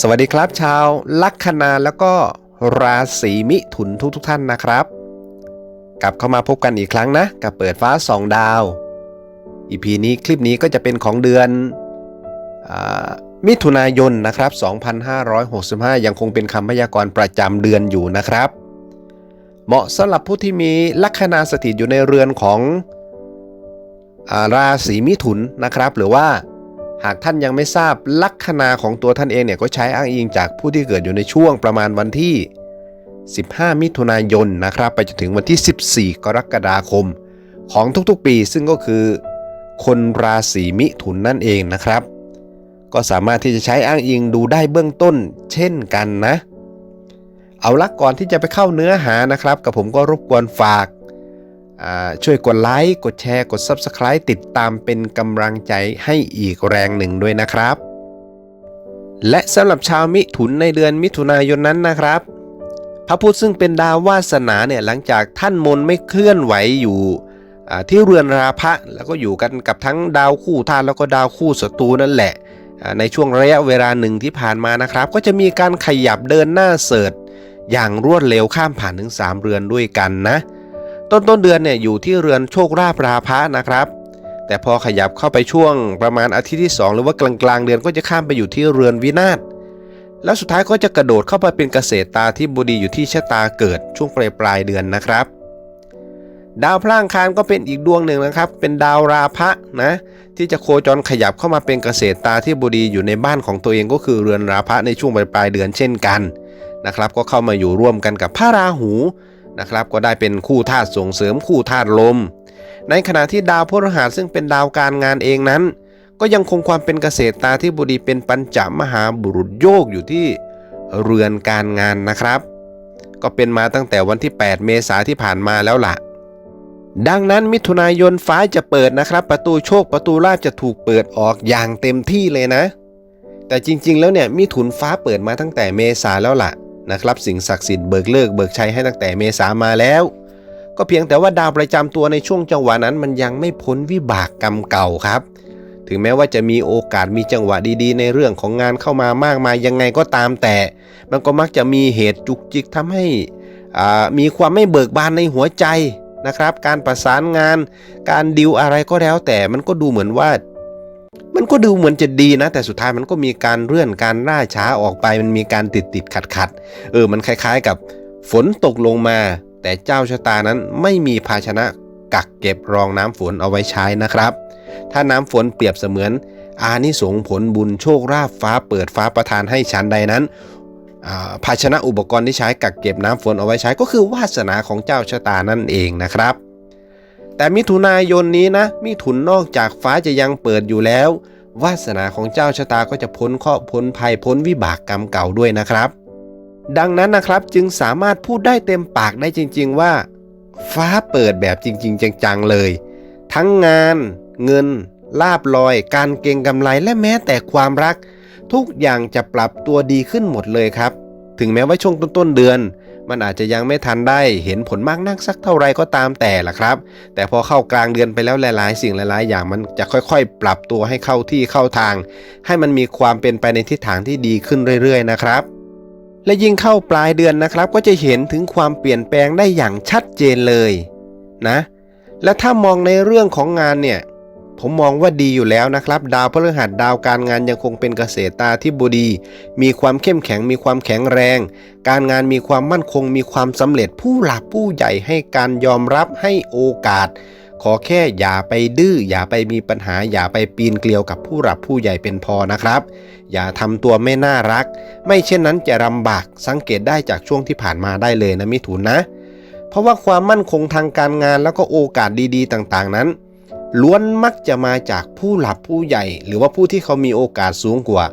สวัสดีครับชาวลัคนาแล้วก็ราศีมิถุนทุกทท่านนะครับ กลับเข้ามาพบกันอีกครั้งนะ กับเปิดฟ้าสองดาวอีพีนี้คลิปนี้ก็จะเป็นของเดือนอมิถุนายนนะครับ 2565 ยังคงเป็นคำพยากรณ์ประจำเดือนอยู่นะครับ เหมาะสำหรับผู้ที่มีลัคนาสถิตอยู่ในเรือนของอราศีมิถุนนะครับ หรือว่า หากท่านยังไม่ทราบลัคนาของตัวท่านเองเนี่ยก็ใช้อ้างอิงจากผู้ที่เกิดอยู่ในช่วงประมาณวันที่ 15 มิถุนายนนะครับ ไปจนถึงวันที่ 14 กรกฎาคม ของทุกๆปี ซึ่งก็คือ คนราศีมิถุนนั่นเองนะครับ ก็สามารถที่จะใช้อ้างอิงดูได้เบื้องต้นเช่นกันนะ เอาละก่อนที่จะไปเข้าเนื้อหานะครับ กับผมก็รบกวนฝาก ช่วยกดไลค์กดแชร์กด Subscribe ติดตามเป็นกำลังใจให้อีกแรงหนึ่งด้วยนะครับ และสำหรับชาวมิถุนในเดือนมิถุนายนนั้นนะครับ พระพุธซึ่งเป็นดาววาสนาเนี่ยหลังจากท่านมนไม่เคลื่อนไหวอยู่ที่เรือนราพะแล้วก็อยู่กันกับทั้งดาวคู่ธาตุแล้วก็ดาวคู่ศัตรูนั่นแหละ ในช่วงระยะเวลาหนึ่งที่ผ่านมานะครับ ก็จะมีการขยับเดินหน้าเสิร์ชอย่างรวดเร็วข้ามผ่านถึง 3 เรือนด้วยกันนะ ต้นต้นเดือนเนี่ยอยู่ที่เรือนโชคราภราพะนะครับ แต่พอขยับเข้าไปช่วงประมาณอาทิตย์ที่ 2 หรือว่ากลางกลางเดือนก็จะข้ามไปอยู่ที่เรือนวินาศแล้วสุดท้ายก็จะกระโดดเข้าไปเป็นเกษตรตาที่บดีอยู่ที่ชะตาเกิดช่วงปลายปลายเดือนนะครับ ดาวพระอังคารก็เป็นอีกดวงหนึ่งนะครับ เป็นดาวราพะนะที่จะโคจรขยับเข้ามาเป็นเกษตรตาที่บดีอยู่ในบ้านของตัวเองก็คือเรือนราพะในช่วงปลายปลายเดือนเช่นกันนะครับ ก็เข้ามาอยู่ร่วมกันกับพระราหู นะครับ ก็ได้เป็นคู่ธาตุส่งเสริมคู่ธาตุลม ในขณะที่ดาวพฤหัสซึ่งเป็นดาวการงานเองนั้น ก็ยังคงความเป็นเกษตรตาที่บุรีเป็นปัญจมหาบุรุษโยกอยู่ที่เรือนการงานนะครับ ก็เป็นมาตั้งแต่วันที่ 8 เมษาที่ผ่านมาแล้วล่ะ ดังนั้นมิถุนายนฟ้าจะเปิดนะครับ ประตูโชคประตูลาภจะถูกเปิดออกอย่างเต็มที่เลยนะ แต่จริงๆแล้วเนี่ยมิถุนฟ้าเปิดมาตั้งแต่เมษาแล้วล่ะ นะครับสิ่งศักดิ์สิทธิ์เบิกเลิกเบิกชัยให้ตั้งแต่เมษามาแล้ว ก็เพียงแต่ว่าดาวประจำตัวในช่วงจังหวะนั้น มันยังไม่พ้นวิบากกรรมเก่าครับ ถึงแม้ว่าจะมีโอกาสมีจังหวะดีๆ ในเรื่องของงานเข้ามามากมายยังไงก็ตามแต่ มันก็มักจะมีเหตุจุกจิกทำให้มีความไม่เบิกบานในหัวใจนะครับ การประสานงาน การดิวอะไรก็แล้วแต่มันก็ดูเหมือนว่า มันก็ดูเหมือนจะดีนะ แต่สุดท้ายมันก็มีการเลื่อนการล่าช้าออกไปมันมีการติดติดขัดขัดเออมันคล้ายๆกับฝนตกลงมา แต่เจ้าชะตานั้นไม่มีภาชนะกักเก็บรองน้ำฝนเอาไว้ใช้นะครับ ถ้าน้ำฝนเปรียบเสมือน อานิสงผลบุญโชคราบฟ้าเปิดฟ้าประทานให้ชั้นใดนั้นภาชนะอุปกรณ์ที่ใช้กักเก็บน้ำฝนเอาไว้ใช้ก็คือวาสนาของเจ้าชะตานั่นเองนะครับ แต่มิถุนายนนี้นะ มิถุนนอกจากฟ้าจะยังเปิดอยู่แล้ว วาสนาของเจ้าชะตาก็จะพ้นเคราะห์พ้นภัยพ้นวิบากกรรมเก่าด้วยนะครับ ดังนั้นนะครับจึงสามารถพูดได้เต็มปากได้จริง ๆ ว่า ฟ้าเปิดแบบจริง ๆ จังๆเลย ทั้งงาน เงิน ลาบลอย การเก็งกำไรและแม้แต่ความรัก ทุกอย่างจะปรับตัวดีขึ้นหมดเลยครับ ถึงแม้ว่าช่วงต้นๆเดือน มันอาจจะยังไม่ทันได้เห็นผลมากนักสักเท่าไรก็ตามแต่ล่ะครับ แต่พอเข้ากลางเดือนไปแล้วหลาย ๆ สิ่งหลาย ๆ อย่างมันจะค่อย ๆ ปรับตัวให้เข้าที่เข้าทาง ให้มันมีความเป็นไปในทิศทางที่ดีขึ้นเรื่อย ๆ นะครับและยิ่งเข้าปลายเดือนนะครับ ก็จะเห็นถึงความเปลี่ยนแปลงได้อย่างชัดเจนเลยนะ และถ้ามองในเรื่องของงานเนี่ย ผมมองว่าดีอยู่แล้วนะครับ ดาวพฤหัสดาวการงานยังคงเป็นเกษตรตาที่บดี มีความเข้มแข็งมีความแข็งแรง การงานมีความมั่นคง มีความสำเร็จผู้หลักผู้ใหญ่ให้การยอมรับให้โอกาส ขอแค่อย่าไปดื้ออย่าไปมีปัญหา อย่าไปปีนเกลียวกับผู้หลักผู้ใหญ่เป็นพอนะครับ อย่าทำตัวไม่น่ารัก ไม่เช่นนั้นจะลำบากสังเกตได้จากช่วงที่ผ่านมาได้เลยนะมิถุนนะ เพราะว่าความมั่นคงทางการงานแล้วก็โอกาสดี ๆ ต่าง ๆ นั้น ล้วนมักจะมาจากผู้หลักผู้ใหญ่ หรือว่าผู้ที่เขามีโอกาสสูงกว่า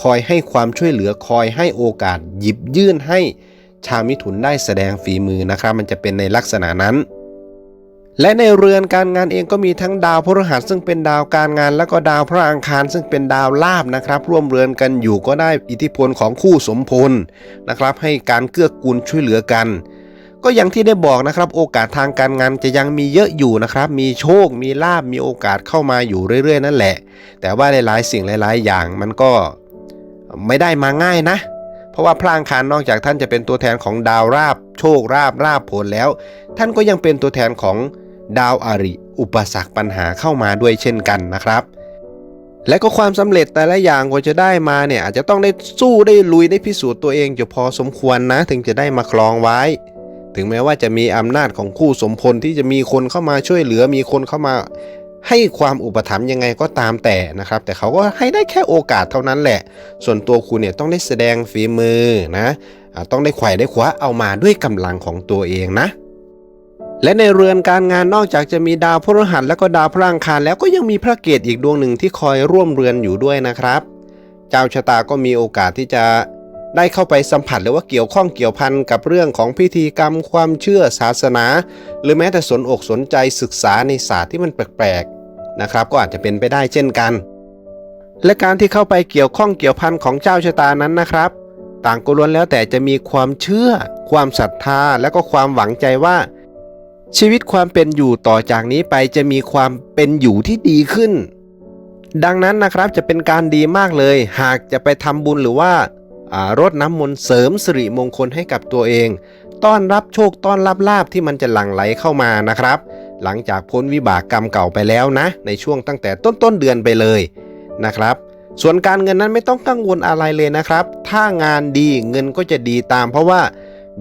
คอยให้ความช่วยเหลือคอยให้โอกาสหยิบยื่นให้ชาวมิถุนได้แสดงฝีมือนะครับ มันจะเป็นในลักษณะนั้น และในเรือนการงานเองก็มีทั้งดาวพฤหัสซึ่งเป็นดาวการงาน แล้วก็ดาวพระอังคารซึ่งเป็นดาวลาบนะครับ ร่วมเรือนกันอยู่ก็ได้อิทธิพลของคู่สมพลนะครับ ให้การเกื้อกูลช่วยเหลือกัน ก็อย่างที่ได้บอกนะครับ โอกาสทางการงานจะยังมีเยอะอยู่นะครับ มีโชค มีลาบมีโอกาสเข้ามาอยู่เรื่อย ๆ นั่นแหละ แต่ว่าหลายๆสิ่งหลาย ๆ อย่างมันก็ไม่ได้มาง่ายนะ เพราะว่าพระอังคารนอกจากท่านจะเป็นตัวแทนของดาวราบ โชคราบราบผลแล้ว ท่านก็ยังเป็นตัวแทนของดาวอาริ อุปสรรคปัญหาเข้ามาด้วยเช่นกันนะครับและก็ความสำเร็จแต่ละอย่างกว่าจะได้มาเนี่ยอาจจะต้องได้สู้ได้ลุยได้พิสูจน์ตัวเองอยู่พอสมควรนะ ถึงจะได้มาครองไว้ ถึงแม้ว่าจะมีอำนาจของคู่สมพลที่จะมีคนเข้ามาช่วยเหลือ มีคนเข้ามาให้ความอุปถัมภ์ยังไงก็ตามแต่นะครับ แต่เขาก็ให้ได้แค่โอกาสเท่านั้นแหละ ส่วนตัวคุณเนี่ยต้องได้แสดงฝีมือนะต้องได้ไขว่ได้คว้าเอามาด้วยกำลังของตัวเองนะและในเรือนการงานนอกจากจะมีดาวพฤหัสและก็ดาวพระอังคารแล้วก็ยังมีพระเกตอีกดวงหนึ่งที่คอยร่วมเรือนอยู่ด้วยนะครับ เจ้าชะตาก็มีโอกาสที่จะ ได้เข้าไปสัมผัสหรือว่าเกี่ยวข้องเกี่ยวพันกับเรื่องของพิธีกรรมความเชื่อศาสนา หรือแม้แต่สนอกสนใจศึกษาในศาสตร์ที่มันแปลกๆนะครับก็อาจจะเป็นไปได้เช่นกัน และการที่เข้าไปเกี่ยวข้องเกี่ยวพันของเจ้าชะตานั้นนะครับ ต่างก็ล้วนแล้วแต่จะมีความเชื่อ ความศรัทธาและก็ความหวังใจว่า ชีวิตความเป็นอยู่ต่อจากนี้ไปจะมีความเป็นอยู่ที่ดีขึ้นดังนั้นนะครับจะเป็นการดีมากเลย หากจะไปทำบุญหรือว่าอ่า รดน้ำมนต์เสริมสิริมงคลให้กับตัวเอง ต้อนรับโชคต้อนรับลาบที่มันจะหลั่งไหลเข้ามานะครับ หลังจากพ้นวิบากกรรมเก่าไปแล้วนะ ในช่วงตั้งแต่ต้นต้นเดือนไปเลยนะครับ ส่วนการเงินนั้นไม่ต้องกังวลอะไรเลยนะครับ ถ้างานดีเงินก็จะดีตาม เพราะว่า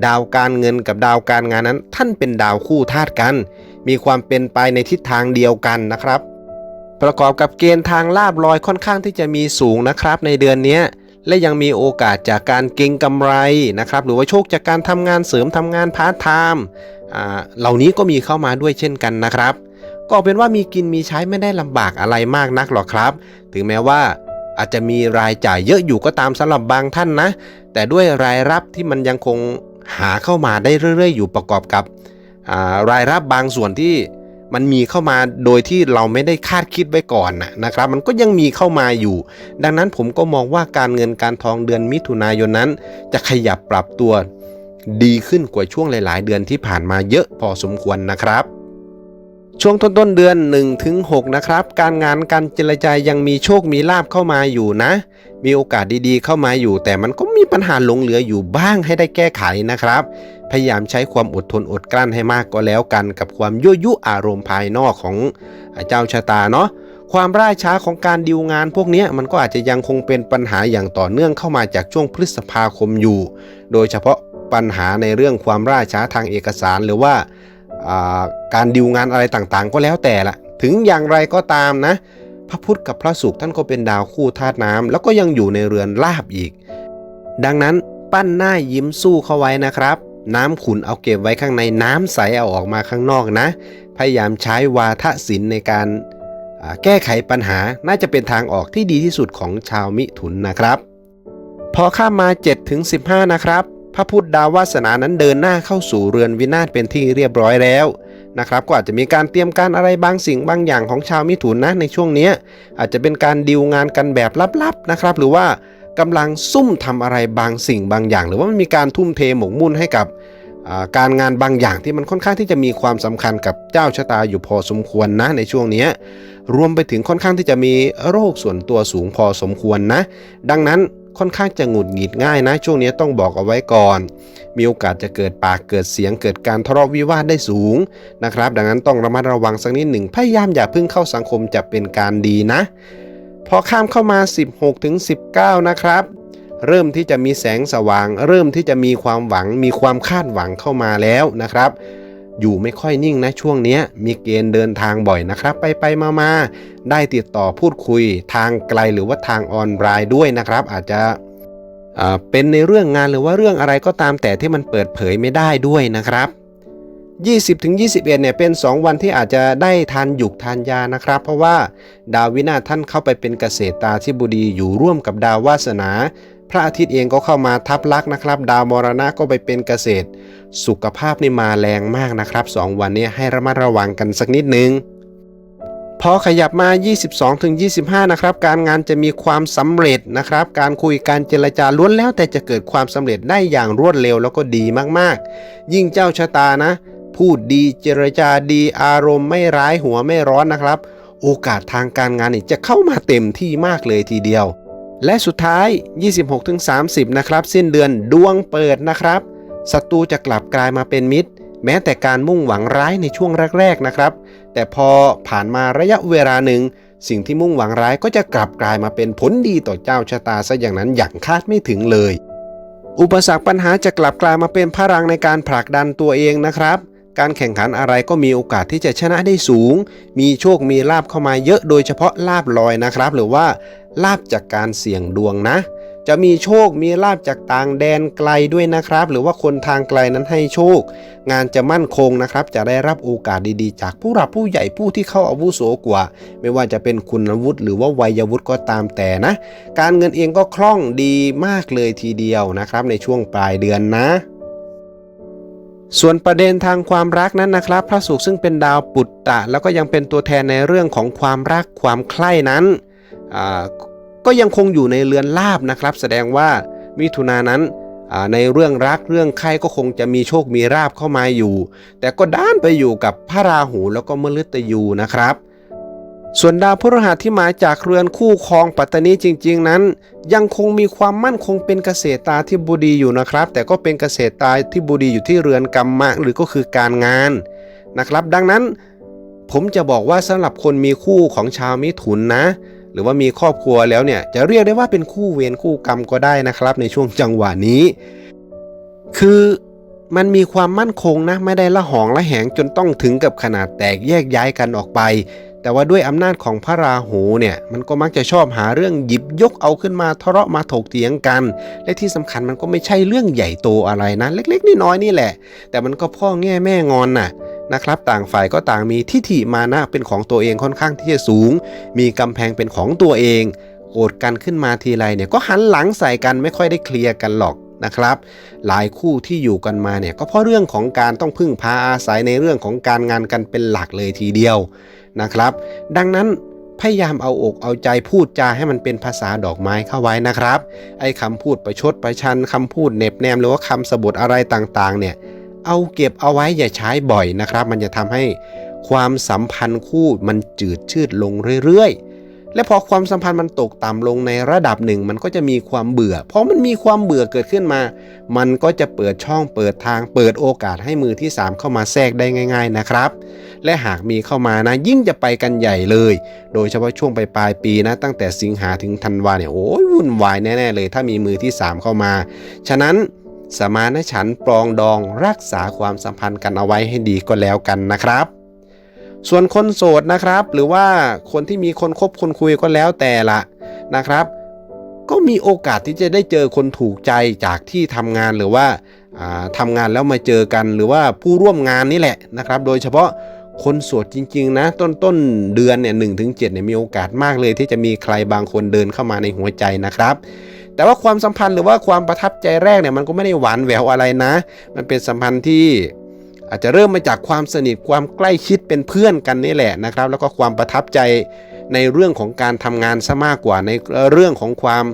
ดาวการเงินกับดาวการงานนั้น ท่านเป็นดาวคู่ธาตุกัน มีความเป็นไปในทิศทางเดียวกันนะครับ ประกอบกับเกณฑ์ทางลาบลอยค่อนข้างที่จะมีสูงนะครับ ในเดือนนี้ และยังมีโอกาสจากการเก็งกำไรนะครับ หรือว่าโชคจากการทำงานเสริมทำงานพาร์ทไทม์เหล่านี้ก็มีเข้ามาด้วยเช่นกันนะครับ ก็เป็นว่ามีกินมีใช้ไม่ได้ลำบากอะไรมากนักหรอกครับ ถึงแม้ว่าอาจจะมีรายจ่ายเยอะอยู่ก็ตามสำหรับบางท่านนะ แต่ด้วยรายรับที่มันยังคงหาเข้ามาได้เรื่อย ๆ อยู่ประกอบกับรายรับบางส่วนที่ มันมีเข้ามาโดยที่เราไม่ได้คาดคิดไว้ก่อนนะครับ มันก็ยังมีเข้ามาอยู่ ดังนั้นผมก็มองว่าการเงินการทองเดือนมิถุนายนนั้น จะขยับปรับตัวดีขึ้นกว่าช่วงหลาย ๆ เดือนที่ผ่านมาเยอะพอสมควรนะครับ ช่วงต้นต้นเดือน1ถึง6นะครับ การงานการเจรจายังมีโชคมีลาบเข้ามาอยู่นะ มีโอกาสดีๆ เข้ามาอยู่ แต่มันก็มีปัญหาหลงเหลืออยู่บ้างให้ได้แก้ไขนะครับ พยายามใช้ความอดทนอดกลั้นให้มากก็แล้วกัน กับความยั่วยุอารมณ์ภายนอกของเจ้าชะตาเนาะความร่าช้าของการดิวงานพวกนี้มันก็อาจจะยังคงเป็นปัญหาอย่างต่อเนื่องเข้ามาจากช่วงพฤษภาคมอยู่ โดยเฉพาะปัญหาในเรื่องความร่าช้าทางเอกสารหรือว่า การดิวงานอะไรต่างๆ ก็แล้วแต่ละถึงอย่างไรก็ตามนะ พระพุทธกับพระศุกร์ท่านก็เป็นดาวคู่ธาตุน้ำแล้วก็ยังอยู่ในเรือนลาบอีก ดังนั้นปั้นหน้ายิ้มสู้เข้าไว้นะครับ น้ำขุนเอาเก็บไว้ข้างในน้ำใสเอาออกมาข้างนอกนะ พยายามใช้วาทศิลป์ในการแก้ไขปัญหาน่าจะเป็นทางออกที่ดีที่สุดของชาวมิถุนนะครับ พอข้ามมา7ถึง15 นะครับ พระพุทธดาววาสนานั้นเดินหน้าเข้าสู่เรือนวินาศเป็นที่เรียบร้อยแล้วนะครับก็อาจจะมีการเตรียมการอะไรบางสิ่งบางอย่างของชาวมิถุนนะในช่วงนี้อาจจะเป็นการดีลงานกันแบบลับๆนะครับหรือว่ากำลังซุ่มทำอะไรบางสิ่งบางอย่าง หรือว่ามันมีการทุ่มเทหมกมุ่นให้กับการงานบางอย่างที่มันค่อนข้างที่จะมีความสำคัญกับเจ้าชะตาอยู่พอสมควรนะในช่วงนี้รวมไปถึงค่อนข้างที่จะมีโรคส่วนตัวสูงพอสมควรนะ ดังนั้น ค่อนข้างจะหงุดหงิดง่ายนะ ช่วงนี้ต้องบอกเอาไว้ก่อน มีโอกาสจะเกิดปากเกิดเสียงเกิดการทะเลาะวิวาทได้สูงนะครับ ดังนั้นต้องระมัดระวังสักนิดหนึ่งพยายามอย่าเพิ่งเข้าสังคมจะเป็นการดีนะ พอข้ามเข้ามา 16ถึง19 นะครับเริ่มที่จะมีแสงสว่าง เริ่มที่จะมีความหวังมีความคาดหวังเข้ามาแล้วนะครับ อยู่ไม่ค่อยนิ่งนะช่วงนี้มีเกณฑ์เดินทางบ่อยนะครับ ไปไปมามาได้ติดต่อพูดคุยทางไกลหรือว่าทางออนไลน์ด้วยนะครับ อาจจะเป็นในเรื่องงานหรือว่าเรื่องอะไรก็ตามแต่ที่มันเปิดเผยไม่ได้ด้วยนะครับ 20ถึง21เนี่ยเป็น 2 วันที่อาจจะได้ทานหยุกทานยานะครับ เพราะว่าดาววินาท่านเข้าไปเป็นเกษตรตาธิบดีอยู่ร่วมกับดาววาสนา พระอาทิตย์เองก็เข้ามาทับลักนะครับ ดาวมรณะก็ไปเป็นเกษตร สุขภาพนี่มาแรงมากนะครับ 2 วันนี้ให้ระมัดระวังกันสักนิดนึงพอขยับมา 22ถึง25 นะครับ การงานจะมีความสำเร็จนะครับ การคุยการเจรจาล้วนแล้วแต่จะเกิดความสำเร็จได้อย่างรวดเร็วแล้วก็ดีมากๆ ยิ่งเจ้าชะตานะ พูดดีเจรจาดีอารมณ์ไม่ร้ายหัวไม่ร้อนนะครับ โอกาสทางการงานนี่จะเข้ามาเต็มที่มากเลยทีเดียว และสุดท้าย 26-30 นะครับ สิ้นเดือนดวงเปิดนะครับศัตรูจะกลับกลายมาเป็นมิตร แม้แต่การมุ่งหวังร้ายในช่วงแรกๆนะครับ แต่พอผ่านมาระยะเวลาหนึ่ง สิ่งที่มุ่งหวังร้ายก็จะกลับกลายมาเป็นผลดีต่อเจ้าชะตาซะอย่างนั้นอย่างคาดไม่ถึงเลย อุปสรรคปัญหาจะกลับกลายมาเป็นพลังในการผลักดันตัวเองนะครับ การแข่งขันอะไรก็มีโอกาสที่จะชนะได้สูง มีโชคมีลาบเข้ามาเยอะโดยเฉพาะลาบลอยนะครับ หรือว่า ลาบจากการเสี่ยงดวงนะ จะมีโชคมีลาบจากต่างแดนไกลด้วยนะครับ หรือว่าคนทางไกลนั้นให้โชค งานจะมั่นคงนะครับ จะได้รับโอกาสดีๆ จากผู้หลักผู้ใหญ่ผู้ที่เข้าอาวุโสกว่า ไม่ว่าจะเป็นคุณวุฒิหรือว่าวัยวุฒิก็ตามแต่นะ การเงินเองก็คล่องดีมากเลยทีเดียวนะครับ ในช่วงปลายเดือนนะส่วนประเด็นทางความรักนั้นนะครับ พระศุกร์ซึ่งเป็นดาวปุตตะ แล้วก็ยังเป็นตัวแทนในเรื่องของความรักความใคร่นั้น ก็ยังคงอยู่ในเรือนลาบนะครับ แสดงว่ามิถุนานั้นในเรื่องรักเรื่องใครก็คงจะมีโชคมีราบเข้ามาอยู่ แต่ก็ด้านไปอยู่กับพระราหูแล้วก็มฤตยูนะครับ ส่วนดาวพฤหัสที่มาจากเรือนคู่ครองปัตตานีจริง ๆ นั้น ยังคงมีความมั่นคงเป็นเกษตรตาธิบดีอยู่นะครับ แต่ก็เป็นเกษตรตาธิบดีอยู่ที่เรือนกรรมะหรือก็คือการงานนะครับ ดังนั้น ผมจะบอกว่าสำหรับคนมีคู่ของชาวมิถุนนะ หรือว่ามีครอบครัวแล้วเนี่ยจะเรียกได้ว่าเป็นคู่เวรคู่กรรมก็ได้นะครับ ในช่วงจังหวะนี้ คือมันมีความมั่นคงนะไม่ได้ละหองละแหงจนต้องถึงกับขนาดแตกแยกย้ายกันออกไป แต่ว่าด้วยอำนาจของพระราหูเนี่ยมันก็มักจะชอบหาเรื่องหยิบยกเอาขึ้นมาทะเลาะมาถกเถียงกัน และที่สำคัญมันก็ไม่ใช่เรื่องใหญ่โตอะไรนะ เล็กๆน้อยๆนี่แหละ แต่มันก็พ่อแง่แม่งอนน่ะ นะครับ ต่างฝ่ายก็ต่างมีทิฐิมานะเป็นของตัวเองค่อนข้างที่จะสูง มีกำแพงเป็นของตัวเองโกรธกันขึ้นมาทีไรเนี่ยก็หันหลังใส่กันไม่ค่อยได้เคลียร์กันหรอกนะครับ หลายคู่ที่อยู่กันมาเนี่ยก็เพราะเรื่องของการต้องพึ่งพาอาศัยในเรื่องของการงานกันเป็นหลักเลยทีเดียวนะครับ ดังนั้นพยายามเอาอกเอาใจพูดจาให้มันเป็นภาษาดอกไม้เข้าไว้นะครับ ไอ้คำพูดประชดประชันคำพูดเน็บแนมหรือว่าคำสบทอะไรต่างๆ เนี่ย เอาเก็บเอาไว้อย่าใช้บ่อยนะครับ มันจะทำให้ความสัมพันธ์คู่มันจืดชืดลงเรื่อยๆ และพอความสัมพันธ์มันตกต่ำลงในระดับหนึ่ง มันก็จะมีความเบื่อ เพราะมันมีความเบื่อเกิดขึ้นมา มันก็จะเปิดช่องเปิดทาง เปิดโอกาสให้มือที่ 3 เข้ามาแทรกได้ง่าย ๆนะครับ และหากมีเข้ามานะ ยิ่งจะไปกันใหญ่เลย โดยเฉพาะช่วงปลายปลายปีนะ ตั้งแต่สิงหาถึงธันวาเนี่ยโอ้ยวุ่นวายแน่ๆเลย ถ้ามีมือที่ 3 เข้ามา ฉะนั้น สมานฉันปรองดองรักษาความสัมพันธ์กันเอาไว้ให้ดีก็แล้วกันนะครับ ส่วนคนโสดนะครับ หรือว่าคนที่มีคนคบคนคุยก็แล้วแต่ละนะครับ ก็มีโอกาสที่จะได้เจอคนถูกใจจากที่ทำงานหรือว่าอ่าทำงานแล้วมาเจอกันหรือว่าผู้ร่วมงานนี่แหละนะครับ โดยเฉพาะคนโสดจริง ๆ นะ ต้นต้นเดือนเนี่ยหนึ่งถึงเจ็ดเนี่ยมีโอกาสมากเลยที่จะมีใครบางคนเดินเข้ามาในหัวใจนะครับ แต่ว่าความสัมพันธ์หรือว่าความประทับใจแรกเนี่ยมันก็ไม่ได้หวานแหววอะไรนะ มันเป็นสัมพันธ์ที่อาจจะเริ่มมาจากความสนิทความใกล้ชิดเป็นเพื่อนกันนี่แหละนะครับ แล้วก็ความประทับใจในเรื่องของการทำงานซะมากกว่าในเรื่องของความ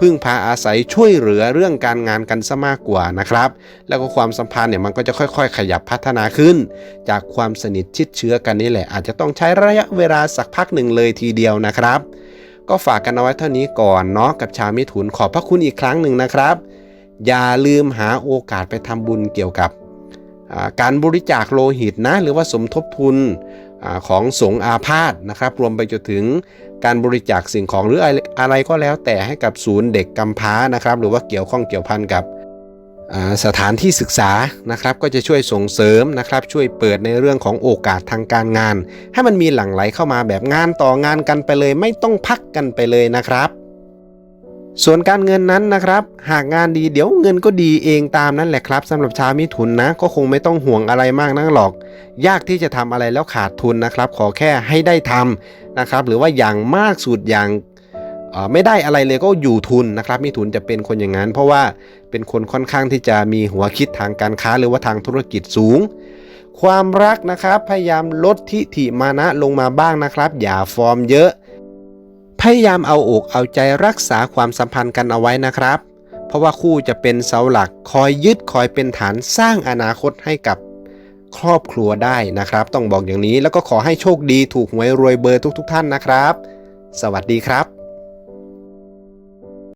พึ่งพาอาศัยช่วยเหลือเรื่องการงานกันซะมากกว่านะครับ แล้วก็ความสัมพันธ์เนี่ยมันก็จะค่อย ๆ ขยับพัฒนาขึ้น จากความสนิทชิดเชื้อกันนี่แหละ อาจจะต้องใช้ระยะเวลาสักพักหนึ่งเลยทีเดียวนะครับ ก็ฝากกันเอาไว้เท่านี้ก่อนเนาะกับชาวมิถุนขอบพระคุณอีกครั้งหนึ่งนะครับ อย่าลืมหาโอกาสไปทำบุญเกี่ยวกับการบริจาคโลหิตนะหรือว่าสมทบทุนอของสงอาพาธนะครับ รวมไปจนถึงการบริจาคสิ่งของหรืออะไรอะไรก็แล้วแต่ให้กับศูนย์เด็กกำพร้านะครับ หรือว่าเกี่ยวข้องเกี่ยวพันกับ สถานที่ศึกษานะครับก็จะช่วยส่งเสริมนะครับช่วยเปิดในเรื่องของโอกาสทางการงาน ให้มันมีหลั่งไหลเข้ามาแบบงานต่องานกันไปเลย ไม่ต้องพักกันไปเลยนะครับ ส่วนการเงินนั้นนะครับ หากงานดีเดี๋ยวเงินก็ดีเองตามนั่นแหละครับสำหรับชาวมิถุนนะก็คงไม่ต้องห่วงอะไรมากนักหรอก ยากที่จะทำอะไรแล้วขาดทุนนะครับ ขอแค่ให้ได้ทำนะครับหรือว่าอย่างมากสุดอย่าง ไม่ได้อะไรเลยก็อยู่ทุนนะครับมิถุนจะเป็นคนอย่างนั้น เพราะว่าเป็นคนค่อนข้างที่จะมีหัวคิดทางการค้าหรือว่าทางธุรกิจสูง ความรักนะครับพยายามลดทิฐิมานะลงมาบ้างนะครับ อย่าฟอร์มเยอะ พยายามเอาอกเอาใจรักษาความสัมพันธ์กันเอาไว้นะครับ เพราะว่าคู่จะเป็นเสาหลักคอยยึดคอยเป็นฐานสร้างอนาคตให้กับครอบครัวได้นะครับ ต้องบอกอย่างนี้แล้วก็ขอให้โชคดีถูกหวยรวยเบอร์ทุก ๆทท่านนะครับ สวัสดีครับ